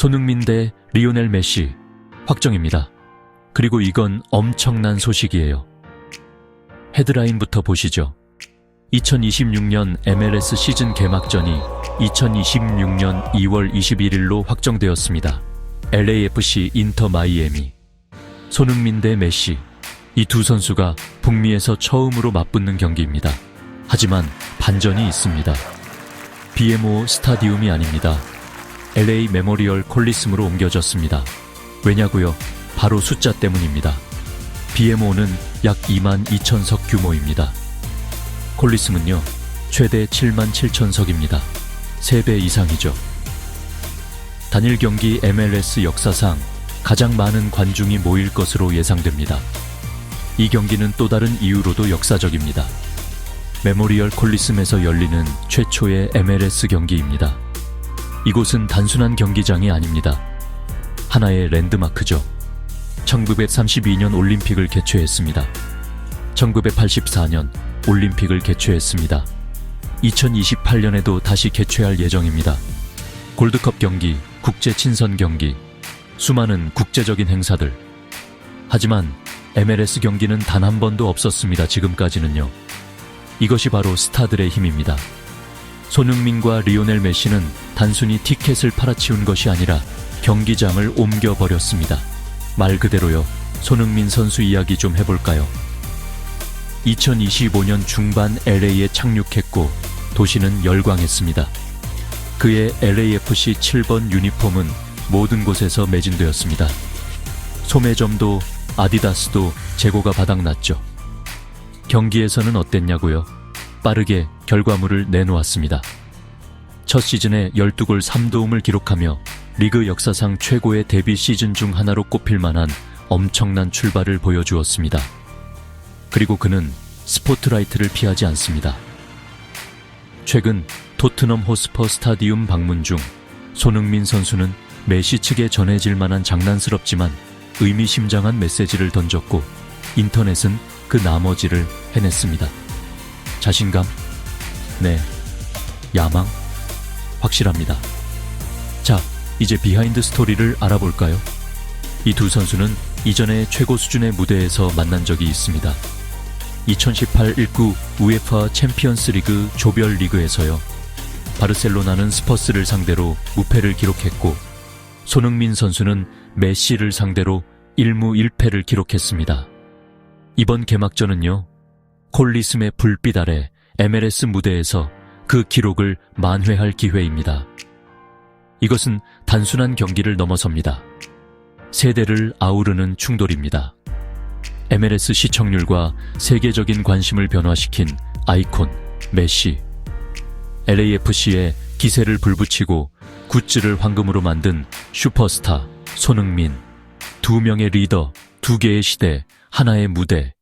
손흥민 대 리오넬 메시 확정입니다. 그리고 이건 엄청난 소식이에요. 헤드라인부터 보시죠. 2026년 MLS 시즌 개막전이 2026년 2월 21일로 확정되었습니다. LAFC 인터 마이애미 손흥민 대 메시 이 두 선수가 북미에서 처음으로 맞붙는 경기입니다. 하지만 반전이 있습니다. BMO 스타디움이 아닙니다. LA 메모리얼 콜리슴으로 옮겨졌습니다. 왜냐고요? 바로 숫자 때문입니다. BMO는 약 2만 2천석 규모입니다. 콜리슴은요, 최대 7만 7천석입니다. 3배 이상이죠. 단일 경기 MLS 역사상 가장 많은 관중이 모일 것으로 예상됩니다. 이 경기는 또 다른 이유로도 역사적입니다. 메모리얼 콜리슴에서 열리는 최초의 MLS 경기입니다. 이곳은 단순한 경기장이 아닙니다. 하나의 랜드마크죠. 1932년 올림픽을 개최했습니다. 1984년 올림픽을 개최했습니다. 2028년에도 다시 개최할 예정입니다. 골드컵 경기, 국제 친선 경기, 수많은 국제적인 행사들. 하지만 MLS 경기는 단 한 번도 없었습니다. 지금까지는요. 이것이 바로 스타들의 힘입니다. 손흥민과 리오넬 메시는 단순히 티켓을 팔아치운 것이 아니라 경기장을 옮겨버렸습니다. 말 그대로요. 손흥민 선수 이야기 좀 해볼까요? 2025년 중반 LA에 착륙했고 도시는 열광했습니다. 그의 LAFC 7번 유니폼은 모든 곳에서 매진되었습니다. 소매점도 아디다스도 재고가 바닥났죠. 경기에서는 어땠냐고요? 빠르게 결과물을 내놓았습니다. 첫 시즌에 12골 3도움을 기록하며 리그 역사상 최고의 데뷔 시즌 중 하나로 꼽힐 만한 엄청난 출발을 보여주었습니다. 그리고 그는 스포트라이트를 피하지 않습니다. 최근 토트넘 호스퍼 스타디움 방문 중 손흥민 선수는 메시 측에 전해질 만한 장난스럽지만 의미심장한 메시지를 던졌고 인터넷은 그 나머지를 해냈습니다. 자신감? 네. 야망? 확실합니다. 자, 이제 비하인드 스토리를 알아볼까요? 이 두 선수는 이전에 최고 수준의 무대에서 만난 적이 있습니다. 2018-19 우에파 챔피언스 리그 조별 리그에서요. 바르셀로나는 스퍼스를 상대로 무패를 기록했고 손흥민 선수는 메시를 상대로 1무 1패를 기록했습니다. 이번 개막전은요. 콜리슴의 불빛 아래 MLS 무대에서 그 기록을 만회할 기회입니다. 이것은 단순한 경기를 넘어섭니다. 세대를 아우르는 충돌입니다. MLS 시청률과 세계적인 관심을 변화시킨 아이콘 메시. LAFC에 기세를 불붙이고 굿즈를 황금으로 만든 슈퍼스타 손흥민. 두 명의 리더, 두 개의 시대, 하나의 무대.